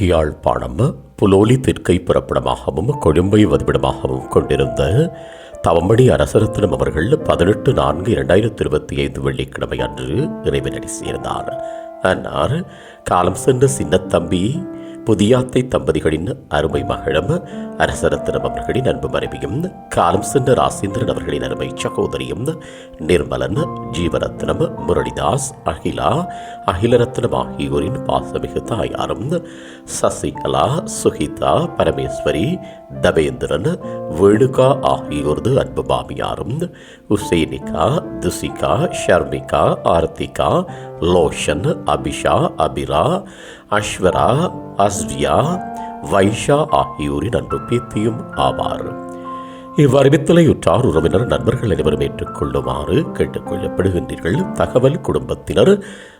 யாழ்ப்பாணம் புலோலி தெற்கை புறப்படமாகவும் கொழும்பை வதிவிடமாகவும் கொண்டிருந்த தவமணி அரசரத்னம் அவர்கள் பதினெட்டு நான்கு இரண்டாயிரத்தி இருபத்தி ஐந்து வெள்ளிக்கிழமை அன்று இறைவனடி சேர்ந்தார். அன்னார் காலம் சென்ற சின்னத்தம்பி புதியாத்தை தம்பதிகளின் அருமை மகளும் அரசரத்னம் அவர்களின் அன்பு மனைவியும் காலம் சென்ற ராசேந்திரன் அவர்களின் அருமை சகோதரியும் நிர்மலன் ஜீவரத்னம் முரளிதாஸ் அகிலா அகிலரத்னம் ஆகியோரின் பாசமிகு தாயாரும் சசிகலா சுகிதா பரமேஸ்வரி தபேந்திரன் வேணுகா ஆகியோரது அன்பு மாமியாரும் உசேனிகா துசிகா ஷர்மிகா ஆர்த்திகா லோஷன் அபிஷா அபிரா அஸ்வரா அஸ்வியா வைஷா ஆகியோரின் அன்று பேத்தியும் ஆவார். இவ்வறிவித்தலையுற்றார் உறவினர் நண்பர்கள் அனைவரும் ஏற்றுக்கொள்ளுமாறு கேட்டுக்கொள்ளப்படுகின்றீர்கள். தகவல் குடும்பத்தினர்